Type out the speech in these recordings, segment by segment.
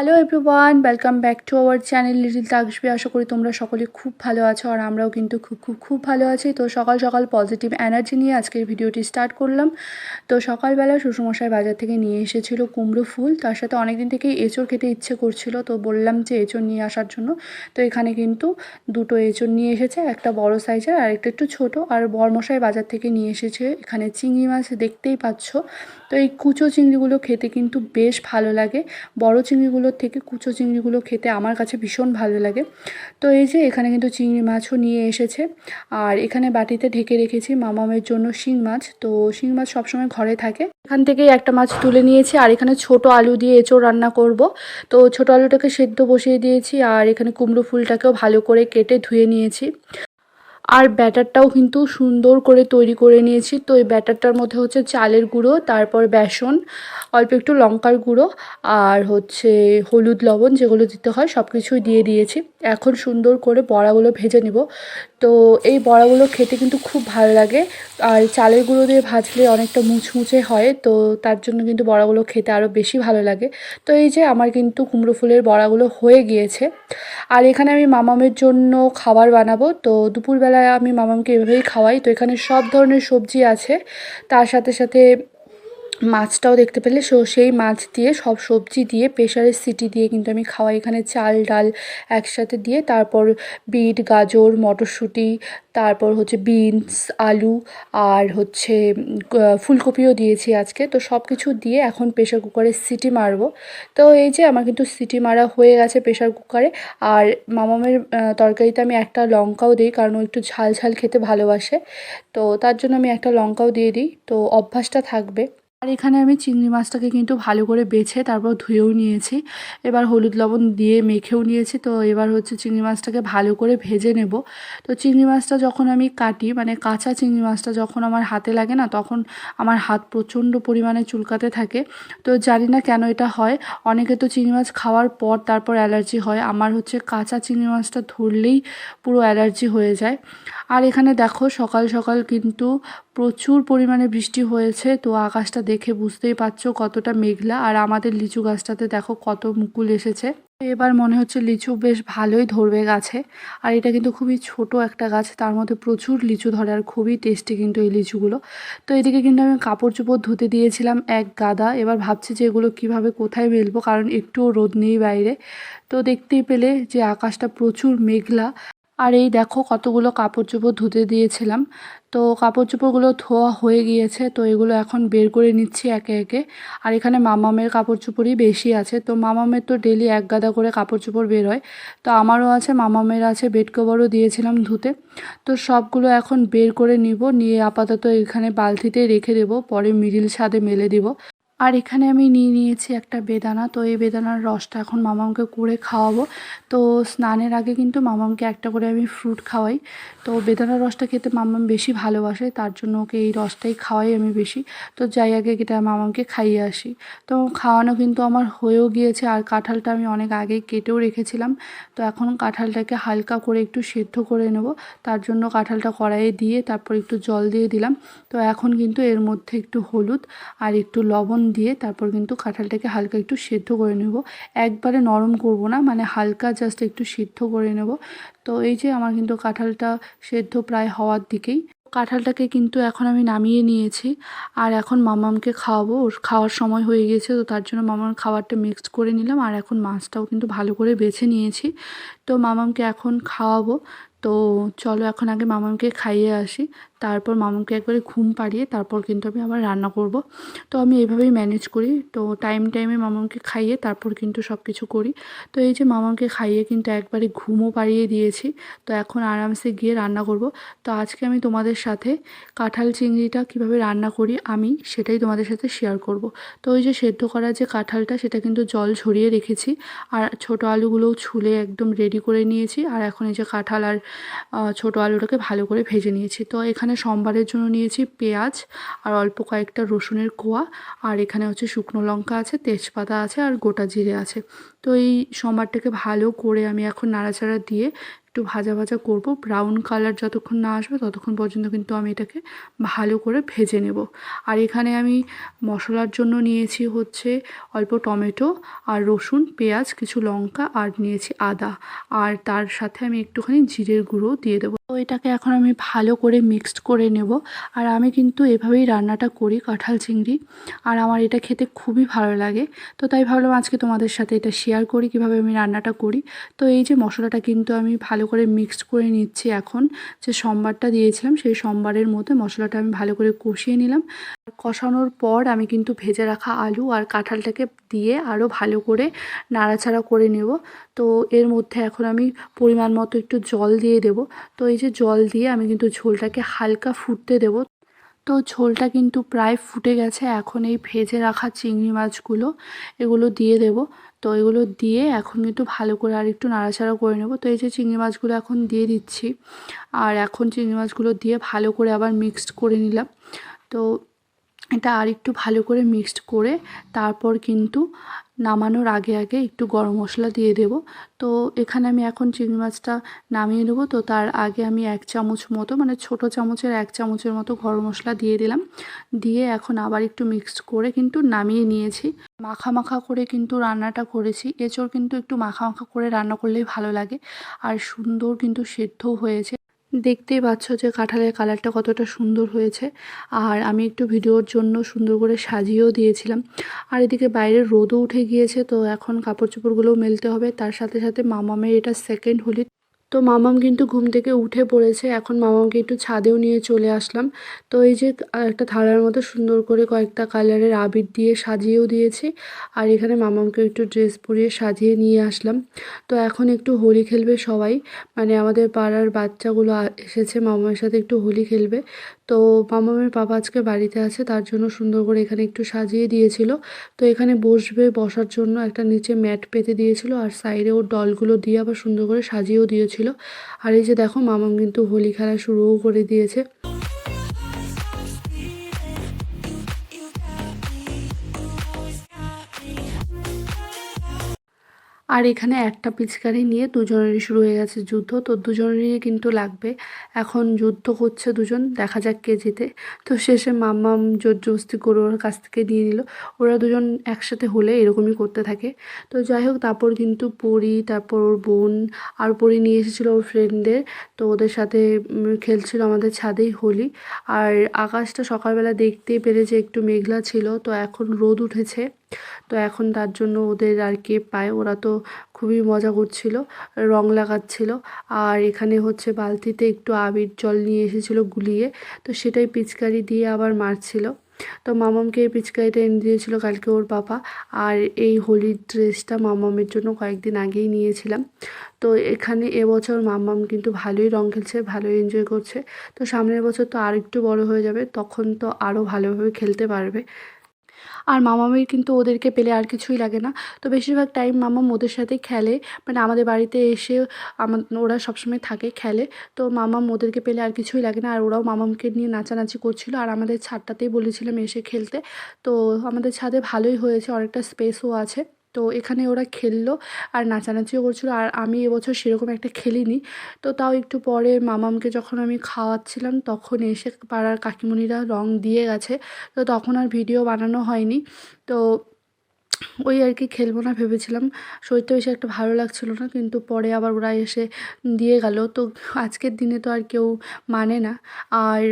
Hello everyone welcome back to our channel little তাকসবি আশা করি তোমরা সকলে খুব ভালো আছো আর আমরাও কিন্তু খুব খুব খুব ভালো আছি। তো সকাল সকাল পজিটিভ এনার্জি নিয়ে আজকের ভিডিওটি স্টার্ট করলাম। তো সকালবেলা শ্বশুরমশাই বাজার থেকে নিয়ে এসেছিল কুমড়ো ফুল। তার সাথে অনেক দিন থেকেই এঁচড় খেতে ইচ্ছে করছিল, তো বললাম যে এঁচড় নিয়ে আসার জন্য। তো এখানে কিন্তু দুটো এঁচড় নিয়ে এসেছে, একটা বড় সাইজের আর একটা একটু ছোট। আর বরমশাই বাজার থেকে নিয়ে এসেছে এখানে চিংড়ি মাছ দেখতেই পাচ্ছ। তো এই কুচো চিংড়িগুলো খেতে কিন্তু বেশ ভালো লাগে। বড় চিংড়িগুলোর থেকে কুচো চিংড়িগুলো খেতে আমার কাছে ভীষণ ভালো লাগে। তো এই যে এখানে কিন্তু চিংড়ি মাছও নিয়ে এসেছে। আর এখানে বাটিতে ঢেকে রেখেছি মামামের জন্য শিং মাছ। তো শিং মাছ সবসময় ঘরে থাকে। এখান থেকেই একটা মাছ তুলে নিয়েছি। আর এখানে ছোট আলু দিয়ে এঁচোড় রান্না করব। তো ছোট আলুটাকে সেদ্ধ বসিয়ে দিয়েছি। আর এখানে কুমড়ো ফুলটাকেও ভালো করে কেটে ধুয়ে নিয়েছি। আর ব্যাটারটাও কিন্তু সুন্দর করে তৈরি করে নিয়েছি। তো এই ব্যাটারটার মধ্যে হচ্ছে চালের গুঁড়ো, তারপর বেসন, অল্প একটু লঙ্কার গুঁড়ো আর হচ্ছে হলুদ লবণ যেগুলো দিতে হয় সব কিছুই দিয়ে দিয়েছি। এখন সুন্দর করে বড়াগুলো ভেজে নিব। তো এই বড়াগুলো খেতে কিন্তু খুব ভালো লাগে। আর চালের গুঁড়ো দিয়ে ভাজলে অনেকটা মুচমুচে হয়, তো তার জন্য কিন্তু বড়াগুলো খেতে আরও বেশি ভালো লাগে। তো এই যে আমার কিন্তু কুমড়ো ফুলের বড়াগুলো হয়ে গিয়েছে। আর এখানে আমি মামামের জন্য খাবার বানাবো। তো দুপুরবেলায় আমি মামামকে এভাবেই খাওয়াই। তো এখানে সব ধরনের সবজি আছে। তার সাথে সাথে মাছটাও দেখতে পেলে। সো, সেই মাছ দিয়ে, সব সবজি দিয়ে প্রেশারের সিটি দিয়ে কিন্তু আমি খাওয়াই। এখানে চাল, ডাল একসাথে দিয়ে, তারপর বিট, গাজর, মটরশুঁটি, তারপর হচ্ছে বিনস, আলু আর হচ্ছে ফুলকপিও দিয়েছি আজকে। তো সব কিছু দিয়ে এখন প্রেশার কুকারে সিটি মারবো। তো এই যে, আমার কিন্তু সিটি মারা হয়ে গেছে প্রেশার কুকারে। আর মামামের তরকারিতে আমি একটা লঙ্কাও দিই, কারণ ও একটু ঝাল ঝাল খেতে ভালোবাসে। তো তার জন্য আমি একটা লঙ্কাও দিয়ে দিই। তো অভ্যাসটা থাকবে। আর এখানে আমি চিংড়ি মাছটাকে কিন্তু ভালো করে বেছে তারপর ধুয়েও নিয়েছি। এবার হলুদ লবণ দিয়ে মেখেও নিয়েছি। তো এবার হচ্ছে চিংড়ি মাছটাকে ভালো করে ভেজে নেব। তো চিংড়ি মাছটা যখন আমি কাটি মানে কাঁচা চিংড়ি মাছটা যখন আমার হাতে লাগে না, তখন আমার হাত প্রচণ্ড পরিমাণে চুলকাতে থাকে। তো জানি না কেন এটা হয়। অনেকে তো চিংড়ি মাছ খাওয়ার পর তারপর অ্যালার্জি হয়। আমার হচ্ছে কাঁচা চিংড়ি মাছটা ধরলেই পুরো অ্যালার্জি হয়ে যায়। আর এখানে দেখো সকাল সকাল কিন্তু প্রচুর পরিমাণে বৃষ্টি হয়েছে। তো আকাশটা দেখে বুঝতেই পারছ কতটা মেঘলা আর আমাদের লিচু গাছটাতে দেখো কত মুকুল এসেছে। এবার মনে হচ্ছে লিচু বেশ ভালোই ধরবে গাছে। আর এটা কিন্তু খুবই ছোট একটা গাছ, তার মধ্যে প্রচুর লিচু ধরে আর খুবই টেস্টি কিন্তু এই লিচুগুলো। তো এদিকে কিন্তু আমি কাপড় চোপড় ধুতে দিয়েছিলাম এক গাদা। এবার ভাবছি যে এগুলো কীভাবে কোথায় মেলবো, কারণ একটুও রোদ নেই বাইরে। তো দেখতেই পেলে যে আকাশটা প্রচুর মেঘলা। আর এই দেখো কতগুলো কাপড় চোপড় ধুতে দিয়েছিলাম। তো কাপড় চোপড়গুলো ধোয়া হয়ে গিয়েছে, তো এগুলো এখন বের করে নিচ্ছি একে একে। আর এখানে মামামের কাপড় চোপড়ই বেশি আছে, তো মামামের তো ডেলি এক গাদা করে কাপড় চোপড় বের হয়। তো আমারও আছে, মামামের আছে বেড কভারও দিয়েছিলাম ধুতে। তো সবগুলো এখন বের করে নিব, নিয়ে আপাতত এখানে বালতিতে রেখে দেবো, পরে মিডিল ছাদে মেলে দিব। আর এখানে আমি নিয়ে নিয়েছি একটা বেদানা। তো এই বেদানার রসটা এখন মামামকে করে খাওয়াবো। তো স্নানের আগে কিন্তু মামামকে একটা করে আমি ফ্রুট খাওয়াই। তো বেদানার রসটা খেতে মামাম বেশি ভালোবাসে, তার জন্য ওকে এই রসটাই খাওয়াই আমি বেশি। তো যাই আগে এটা মামামকে খাইয়ে আসি। তো খাওয়ানো কিন্তু আমার হয়েও গিয়েছে, আর কাঁঠালটা আমি অনেক আগে কেটেও রেখেছিলাম। তো এখন কাঁঠালটাকে হালকা করে একটু সেদ্ধ করে নেব। তার জন্য কাঁঠালটা কড়াইয়ে দিয়ে তারপর একটু জল দিয়ে দিলাম। তো এখন কিন্তু এর মধ্যে একটু হলুদ আর একটু লবণ দিয়ে তারপর কিন্তু কাঁঠালটাকে হালকা একটু সেদ্ধ করে নেব। একবারে নরম করব না মানে হালকা জাস্ট একটু সিদ্ধ করে নেব। তো এই যে আমার কিন্তু কাঁঠালটা সেদ্ধ প্রায় হওয়ার দিকেই। কাঁঠালটাকে কিন্তু এখন আমি নামিয়ে নিয়েছি আর এখন মামামকে খাওয়াবো। ওর খাওয়ার সময় হয়ে গেছে তো তার জন্য মামার খাবারটা মিক্সড করে নিলাম আর এখন মাছটাও কিন্তু ভালো করে বেছে নিয়েছি। তো মামামকে এখন খাওয়াবো। তো চলো এখন আগে মামামকে খাইয়ে আসি। তারপর মামাকে একবারে ঘুম পাড়িয়ে তারপর কিন্তু আমি আবার রান্না করব। তো আমি এইভাবেই ম্যানেজ করি। তো টাইম টাইমে মামাকে খাইয়ে তারপর কিন্তু সব কিছু করি। তো এই যে মামাকে খাইয়ে কিন্তু একবারে ঘুমও পাড়িয়ে দিয়েছি। তো এখন আরামসে গিয়ে রান্না করব। তো আজকে আমি তোমাদের সাথে কাঁঠাল চিংড়িটা কীভাবে রান্না করি আমি সেটাই তোমাদের সাথে শেয়ার করব। তো ওই যে সেদ্ধ করা যে কাঁঠালটা সেটা কিন্তু জল ঝরিয়ে রেখেছি। আর ছোট আলুগুলোও ছুলে একদম রেডি করে নিয়েছি। আর এখন এই যে কাঁঠাল আর ছোট আলুটাকে ভালো করে ভেজে নিয়েছি। তো এখানে এখানে সম্বারের জন্য নিয়েছি পেঁয়াজ, আর অল্প কয়েকটা রসুনের কোয়া, আর এখানে হচ্ছে শুকনো লঙ্কা আছে, তেজপাতা আছে, আর গোটা জিরে আছে। তো এই সম্বারটাকে ভালো করে আমি এখন নাড়াচাড়া দিয়ে একটু ভাজা ভাজা করব। ব্রাউন কালার যতক্ষণ না আসবে ততক্ষণ পর্যন্ত কিন্তু আমি এটাকে ভালো করে ভেজে নেব। আর এখানে আমি মশলার জন্য নিয়েছি হচ্ছে অল্প টমেটো, আর রসুন, পেঁয়াজ, কিছু লঙ্কা, আর নিয়েছি আদা। আর তার সাথে আমি একটুখানি জিরের গুঁড়ো দিয়ে দেবো। তো এটাকে এখন আমি ভালো করে মিক্সড করে নেব। আর আমি কিন্তু এভাবেই রান্নাটা করি কাঁঠাল চিংড়ি। আর আমার এটা খেতে খুবই ভালো লাগে। তো তাই ভাবলাম আজকে তোমাদের সাথে এটা শেয়ার করি, কীভাবে আমি রান্নাটা করি। তো এই যে মশলাটা কিন্তু আমি ভালো করে মিক্সড করে নিচ্ছি এখন। যে সোমবারটা দিয়েছিলাম, সেই সোমবারের মধ্যে মশলাটা আমি ভালো করে কষিয়ে নিলাম। কষানোর পর আমি কিন্তু ভেজে রাখা আলু আর কাঁঠালটাকে দিয়ে আরও ভালো করে নাড়াচাড়া করে নেব। তো এর মধ্যে এখন আমি পরিমাণ মতো একটু জল দিয়ে দেব। তো এই যে জল দিয়ে আমি কিন্তু ঝোলটাকে হালকা ফুটতে দেব। তো ঝোলটা কিন্তু প্রায় ফুটে গেছে। এখন এই ভেজে রাখা চিংড়ি মাছগুলো এগুলো দিয়ে দেব। তো এগুলো দিয়ে এখন কিন্তু ভালো করে আর একটু নাড়াচাড়া করে নেব। তো এই যে চিংড়ি মাছগুলো এখন দিয়ে দিচ্ছি। আর এখন চিংড়ি মাছগুলো দিয়ে ভালো করে আবার মিক্সড করে নিলাম। তো এটা আর একটু ভালো করে মিক্সড করে তারপর কিন্তু নামানোর আগে আগে একটু গরম মশলা দিয়ে দেব। তো এখানে আমি এখন চিংড়ি মাছটা নামিয়ে নেব। তো তার আগে আমি এক চামচ মতো মানে ছোট চামচের এক চামচের মতো গরম মশলা দিয়ে দিলাম। দিয়ে এখন আবার একটু মিক্সড করে কিন্তু নামিয়ে নিয়েছি। মাখা মাখা করে কিন্তু রান্নাটা করেছি। এঁচড় কিন্তু একটু মাখা মাখা করে রান্না করলেই ভালো লাগে। আর সুন্দর কিন্তু সেদ্ধও হয়েছে। দেখতেই পাচ্ছ যে কাঁঠালের কালারটা কতটা সুন্দর হয়েছে। আর আমি একটু ভিডিওর জন্য সুন্দর করে সাজিয়েও দিয়েছিলাম। আর এদিকে বাইরে রোদও উঠে গিয়েছে, তো এখন কাপড় চোপড়গুলোও মেলতে হবে। তার সাথে সাথে মামামের এটা সেকেন্ড হোলি তো মামাম কিন্তু ঘুম থেকে উঠে পড়েছে। এখন মামামকে একটু ছাদেও নিয়ে চলে আসলাম। তো এই যে একটা থালার মতো সুন্দর করে কয়েকটা কালারের আবির দিয়ে সাজিয়েও দিয়েছি। আর এখানে মামামকে একটু ড্রেস পরিয়ে সাজিয়ে নিয়ে আসলাম। তো এখন একটু হোলি খেলবে সবাই। মানে আমাদের পাড়ার বাচ্চাগুলো এসেছে মামার সাথে একটু হোলি খেলবে। তো মামামের বাবা আজকে বাড়িতে আছে, তার জন্য সুন্দর করে এখানে একটু সাজিয়ে দিয়েছিল। তো এখানে বসবে, বসার জন্য একটা নিচে ম্যাট পেতে দিয়েছিল আর সাইডে ওর ডলগুলো দিয়ে আবার সুন্দর করে সাজিয়েও দিয়েছিল। আর এই যে দেখো, মামাম কিন্তু হোলি খেলা শুরুও করে দিয়েছে। আর এখানে একটা পিচকারি নিয়ে দুজনেরই শুরু হয়ে গেছে যুদ্ধ। তো দুজনেরই কিন্তু লাগবে। এখন যুদ্ধ করছে দুজন, দেখা যাক কে জিতে। তো শেষে মাম্মাম জোর জবস্তি করে ওর কাছ থেকে দিয়ে নিল। ওরা দুজন একসাথে হলে এরকমই করতে থাকে। তো যাই হোক, তারপর কিন্তু পরি, তারপর ওর বোন আর পরি নিয়ে এসেছিল ওর ফ্রেন্ডদের তো ওদের সাথে খেলছিল আমাদের ছাদেই হোলি। আর আকাশটা সকালবেলা দেখতেই পেরেছে একটু মেঘলা ছিল। তো এখন রোদ উঠেছে। তো এখন তার জন্য ওদের আর কে পায় ওরা তো খুবই মজা করছিল, রং লাগাচ্ছিল। আর এখানে হচ্ছে বালতিতে একটু আবির জল নিয়ে এসেছিল গুলিয়ে, তো সেটাই পিচকারি দিয়ে আবার মারছিল। তো মামামকে এই পিচকারিটা এনে দিয়েছিল কালকে ওর বাবা। আর এই হোলির ড্রেসটা মামামের জন্য কয়েকদিন আগেই নিয়েছিলাম। তো এখানে এবছর মামাম কিন্তু ভালোই রং খেলছে, ভালোই এনজয় করছে। তো সামনের বছর তো আর একটু বড় হয়ে যাবে, তখন তো আরও ভালোভাবে খেলতে পারবে। আর মামামের কিন্তু ওদেরকে পেলে আর কিছুই লাগে না। তো বেশিরভাগ টাইম মামাম ওদের সাথে খেলে। মানে আমাদের বাড়িতে এসে আমার ওরা সবসময় থাকে খেলে। তো মামাম ওদেরকে পেলে আর কিছুই লাগে না। আর ওরাও মামামকে নিয়ে নাচানাচি করছিল। আর আমাদের ছাদটাতেই বলেছিলাম এসে খেলতে। তো আমাদের ছাদে ভালোই হয়েছে। অনেকটা স্পেসও আছে। তো এখানে ওরা খেললো আর নাচানাচিও করছিল। আর আমি এবছর সেরকম একটা খেলিনি। তো তাও একটু পরে মামামকে যখন আমি খাওয়াচ্ছিলাম, তখন এসে পাড়ার কাকিমণিরা রং দিয়ে গেছে। তো তখন আর ভিডিও বানানো হয়নি। তো ওই আর কি খেলব না ভেবেছিলাম। শরীরটা বেশি একটা ভালো লাগছিল না, কিন্তু পরে আবার ওরা এসে দিয়ে গেল। তো আজকের দিনে তো আর কেউ মানে না। আর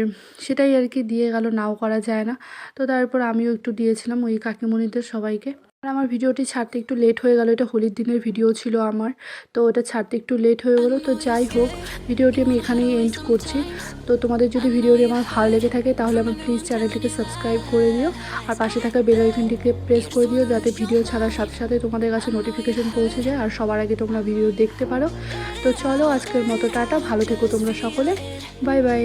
সেটাই আর কি দিয়ে গেল, নাও করা যায় না। তো তারপর আমিও একটু দিয়েছিলাম ওই কাকিমণিদের সবাইকে। আমার ভিডিওটি ছাড়তে একটু লেট হয়ে গেল, এটা হোলির দিনের ভিডিও ছিল আমার, তো ওটা ছাড়তে একটু লেট হয়ে গেলো, তো যাই হোক ভিডিওটি আমি এখানেই এন্ড করছি। তো তোমাদের যদি ভিডিওটি আমার ভালো লেগে থাকে, তাহলে আমার প্লিজ চ্যানেলটিকে সাবস্ক্রাইব করে দিও, আর পাশে থাকা বেল আইকনটিকে প্রেস করে দিও, যাতে ভিডিও ছাড়ার সাথে সাথে তোমাদের কাছে নোটিফিকেশন পৌঁছে যায়, আর সবার আগে তোমরা ভিডিও দেখতে পারো। তো চলো আজকের মতো, টাটা, ভালো থেকো তোমরা সকলে বাই বাই